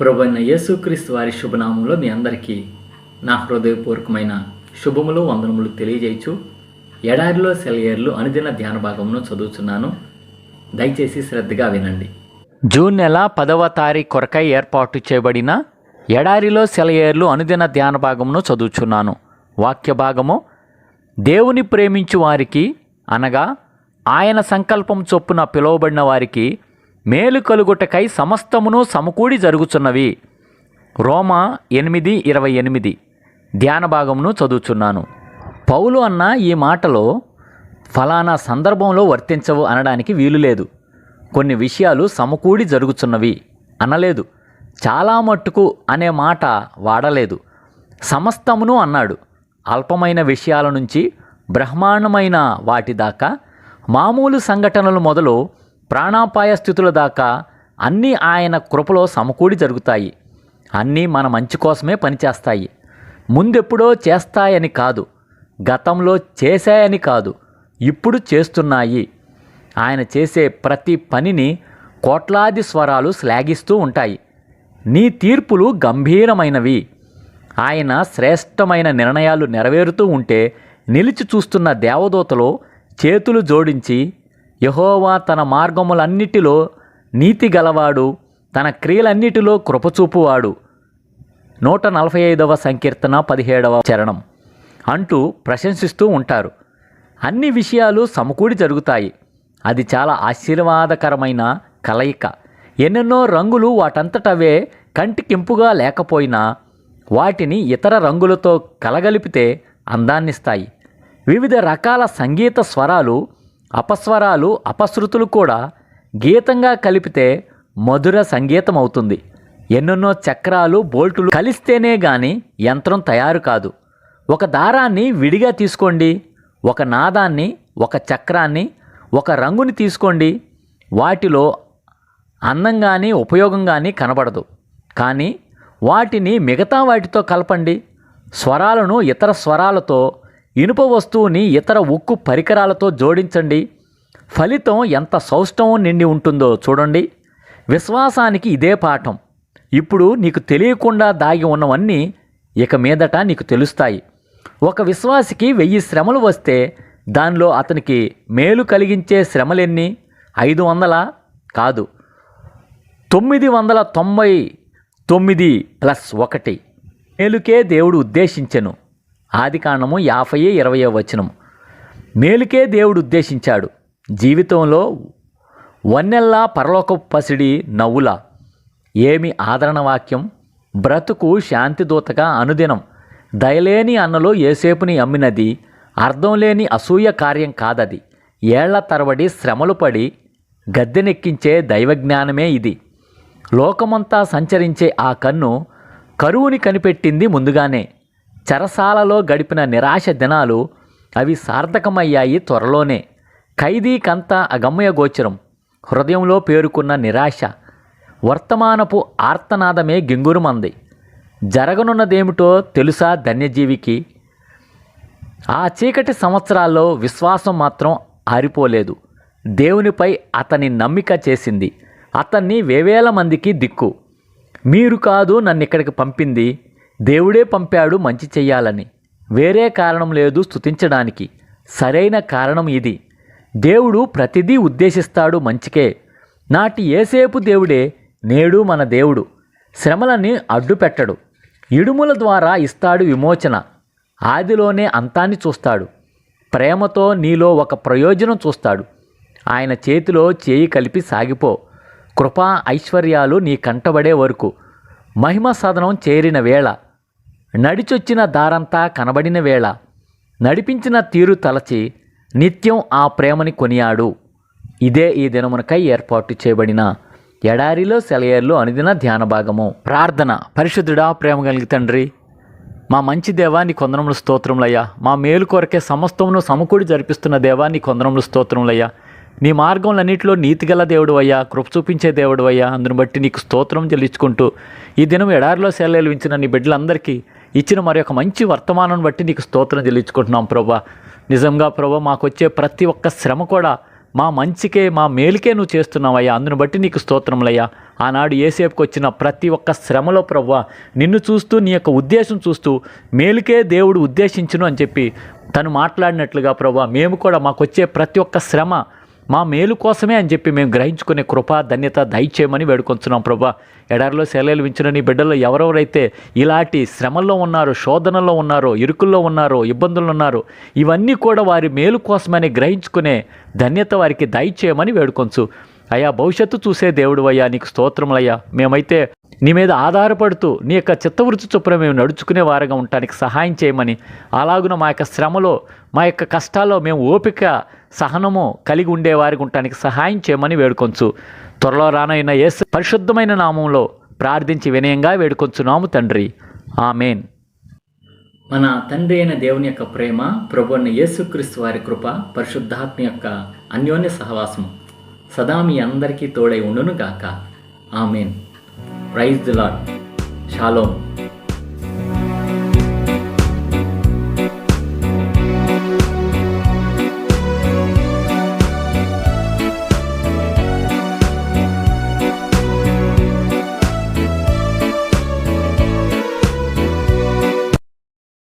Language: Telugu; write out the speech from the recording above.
ప్రభుత్వ యేసుక్రీస్తు వారి శుభనామంలో మీ అందరికీ నా హృదయపూర్వకమైన శుభములు వందనములు తెలియజేయచ్చు. ఎడారిలో సెలయేర్లు అనుదిన ధ్యాన భాగమును చదువుతున్నాను దయచేసి శ్రద్ధగా వినండి. జూన్ నెల పదవ తారీఖు కొరకై ఏర్పాటు చేయబడిన ఎడారిలో సెలయేర్లు అనుదిన ధ్యాన భాగమును చదువుచున్నాను. వాక్య భాగము దేవుని ప్రేమించు వారికి అనగా ఆయన సంకల్పం చొప్పున పిలువబడిన వారికి మేలు కలుగుటకై సమస్తమును సమకూడి జరుగుచున్నవి. రోమా ఎనిమిది ఇరవై ఎనిమిది. ధ్యాన భాగమును చదువుచున్నాను. పౌలు అన్న ఈ మాటలో ఫలానా సందర్భంలో వర్తించవు అనడానికి వీలు లేదు. కొన్ని విషయాలు సమకూడి జరుగుచున్నవి అనలేదు. చాలా మట్టుకు అనే మాట వాడలేదు. సమస్తమును అన్నాడు. అల్పమైన విషయాల నుంచి బ్రహ్మాండమైన వాటి దాకా మామూలు సంఘటనలు మొదలు ప్రాణాపాయ స్థితుల దాకా అన్నీ ఆయన కృపలో సమకూడి జరుగుతాయి. అన్నీ మన మంచి కోసమే పనిచేస్తాయి. ముందెప్పుడో చేస్తాయని కాదు గతంలో చేశాయని కాదు ఇప్పుడు చేస్తున్నాయి. ఆయన చేసే ప్రతి పనిని కోట్లాది స్వరాలు శ్లాఘిస్తూ ఉంటాయి. నీ తీర్పులు గంభీరమైనవి. ఆయన శ్రేష్టమైన నిర్ణయాలు నెరవేరుతూ ఉంటే నిలిచి చూస్తున్న దేవదూతలో చేతులు జోడించి యహోవా తన మార్గములన్నిటిలో నీతి గలవాడు తన క్రియలన్నిటిలో కృపచూపువాడు. నూట నలభై ఐదవ సంకీర్తన పదిహేడవ చరణం. అంటూ ప్రశంసిస్తూ ఉంటారు. అన్ని విషయాలు సమకూడి జరుగుతాయి. అది చాలా ఆశీర్వాదకరమైన కలయిక. ఎన్నెన్నో రంగులు వాటంతటవే కంటికింపుగా లేకపోయినా వాటిని ఇతర రంగులతో కలగలిపితే అందాన్నిస్తాయి. వివిధ రకాల సంగీత స్వరాలు అపస్వరాలు అపశృతులు కూడా గీతంగా కలిపితే మధుర సంగీతం అవుతుంది ఎన్నెన్నో చక్రాలు బోల్టులు కలిస్తేనే గాని యంత్రం తయారు కాదు. ఒక దారాన్ని విడిగా తీసుకోండి ఒక నాదాన్ని ఒక చక్రాన్ని ఒక రంగుని తీసుకోండి. వాటిలో అందం కానీ ఉపయోగం కానీ కనబడదు. కానీ వాటిని మిగతా వాటితో కలపండి. స్వరాలను ఇతర స్వరాలతో ఇనుప వస్తువుని ఇతర ఉక్కు పరికరాలతో జోడించండి. ఫలితం ఎంత సౌష్టవం నిండి ఉంటుందో చూడండి. విశ్వాసానికి ఇదే పాఠం. ఇప్పుడు నీకు తెలియకుండా దాగి ఉన్నవన్నీ ఇక మీదట నీకు తెలుస్తాయి. ఒక విశ్వాసికి వెయ్యి శ్రమలు వస్తే దానిలో అతనికి మేలు కలిగించే శ్రమలెన్ని? ఐదు వందల? కాదు. తొమ్మిది వందల తొంభై తొమ్మిది ప్లస్ ఒకటి. మేలుకే దేవుడు ఉద్దేశించెను. ఆది కాండము యాభై ఇరవయో వచనం మేలుకే దేవుడు ఉద్దేశించాడు. జీవితంలో వన్నెల్లా పరలోక పసిడి నవ్వుల. ఏమి ఆదరణ వాక్యం? బ్రతుకు శాంతిదూతగా అనుదినం. దయలేని అన్నలో ఏసేపుని అమ్మినది అర్థం లేని అసూయ కార్యం కాదది. ఏళ్ళ తరబడి శ్రమలు పడి గద్దెనెక్కించే దైవజ్ఞానమే ఇది. లోకమంతా సంచరించే ఆ కన్ను కరువుని కనిపెట్టింది ముందుగానే. చెరసాలలో గడిపిన నిరాశ దినాలు అవి సార్థకమయ్యాయి త్వరలోనే. ఖైదీకంతా అగమ్య గోచరం హృదయంలో పేరుకున్న నిరాశ వర్తమానపు ఆర్తనాదమే గింగురుమంది. జరగనున్నదేమిటో తెలుసా ధన్యజీవికి? ఆ చీకటి సంవత్సరాల్లో విశ్వాసం మాత్రం ఆరిపోలేదు. దేవునిపై అతని నమ్మిక చేసింది. అతన్ని వేవేల మందికి దిక్కు. మీరు కాదు నన్ను ఇక్కడికి పంపింది దేవుడే పంపాడు మంచి చెయ్యాలని. వేరే కారణం లేదు స్తుతించడానికి. సరైన కారణం ఇది. దేవుడు ప్రతిదీ ఉద్దేశిస్తాడు మంచికే. నాటి ఏసేపు దేవుడే నేడు మన దేవుడు. శ్రమలని అడ్డుపెట్టడు. ఇడుముల ద్వారా ఇస్తాడు విమోచన. ఆదిలోనే అంతాన్ని చూస్తాడు. ప్రేమతో నీలో ఒక ప్రయోజనం చూస్తాడు. ఆయన చేతిలో చేయి కలిపి సాగిపో. కృపా ఐశ్వర్యాలు నీ కంటబడే వరకు. మహిమ సదనం చేరిన వేళ. నడిచొచ్చిన దారంతా కనబడిన వేళ నడిపించిన తీరు తలచి నిత్యం ఆ ప్రేమని కొనియాడు. ఇదే ఈ దినమునకై ఏర్పాటు చేయబడిన ఎడారిలో సెలయేర్లు అనుదిన ధ్యాన భాగము. ప్రార్థన. పరిశుద్ధుడా ప్రేమ కలిగి తండ్రి మా మంచి దేవా నీ కొందరములు స్తోత్రములయ్యా. మా మేలు కొరకే సమస్తమును సమకూడి జరిపిస్తున్న దేవా నీ కొందరములు స్తోత్రములయ్యా. నీ మార్గంలన్నింటిలో నీతిగల దేవుడు అయ్యా కృప చూపించే దేవుడు అయ్యా అందును బట్టి నీకు స్తోత్రం చెల్లించుకుంటూ ఈ దినం ఎడారిలో సెలయేలు ఇచ్చిన నీ బిడ్డలందరికీ ఇచ్చిన మరి యొక్క మంచి వర్తమానం బట్టి నీకు స్తోత్రం చెల్లించుకుంటున్నాం ప్రభా. నిజంగా ప్రభా మాకు వచ్చే ప్రతి ఒక్క శ్రమ కూడా మా మంచికే మా మేలుకే నువ్వు చేస్తున్నావయ్యా. అందును బట్టి నీకు స్తోత్రములయ్యా. ఆనాడు ఏసేపుకి వచ్చిన ప్రతి ఒక్క శ్రమలో ప్రవ్వా నిన్ను చూస్తూ నీ యొక్క ఉద్దేశం చూస్తూ మేలుకే దేవుడు ఉద్దేశించును అని చెప్పి తను మాట్లాడినట్లుగా ప్రవ్వా మేము కూడా మాకు వచ్చే ప్రతి ఒక్క శ్రమ మా మేలు కోసమే అని చెప్పి మేము గ్రహించుకునే కృప ధన్యత దయచేయమని వేడుకొంచున్నాం ప్రభా. ఎడారిలో సెలవులు వించిన నీ బిడ్డలు ఎవరెవరైతే ఇలాంటి శ్రమల్లో ఉన్నారో శోధనలో ఉన్నారో ఇరుకుల్లో ఉన్నారో ఇబ్బందులు ఉన్నారో ఇవన్నీ కూడా వారి మేలు కోసమని గ్రహించుకునే ధన్యత వారికి దయచేయమని వేడుకొంచు. అయ్యా భవిష్యత్తు చూసే దేవుడు అయ్యా నీకు స్తోత్రములయ్యా. మేమైతే నీ మీద ఆధారపడుతూ నీ యొక్క చిత్తవృత్తి చొప్పున మేము నడుచుకునే వారుగా ఉండటానికి సహాయం చేయమని అలాగున మా యొక్క శ్రమలో మా యొక్క కష్టాల్లో మేము ఓపిక సహనము కలిగి ఉండేవారికి ఉండటానికి సహాయం చేయమని వేడుకొంచు. త్వరలో రానైన యేసు పరిశుద్ధమైన నామంలో ప్రార్థించి వినయంగా వేడుకొంచున్నాము తండ్రి. ఆమెన్. మన తండ్రి అయిన దేవుని యొక్క ప్రేమ ప్రభు యేసుక్రీస్తు వారి కృప పరిశుద్ధాత్మ యొక్క అన్యోన్య సహవాసము. సదా మీ అందరికీ తోడై ఉండును గాక amen. Praise the Lord shalom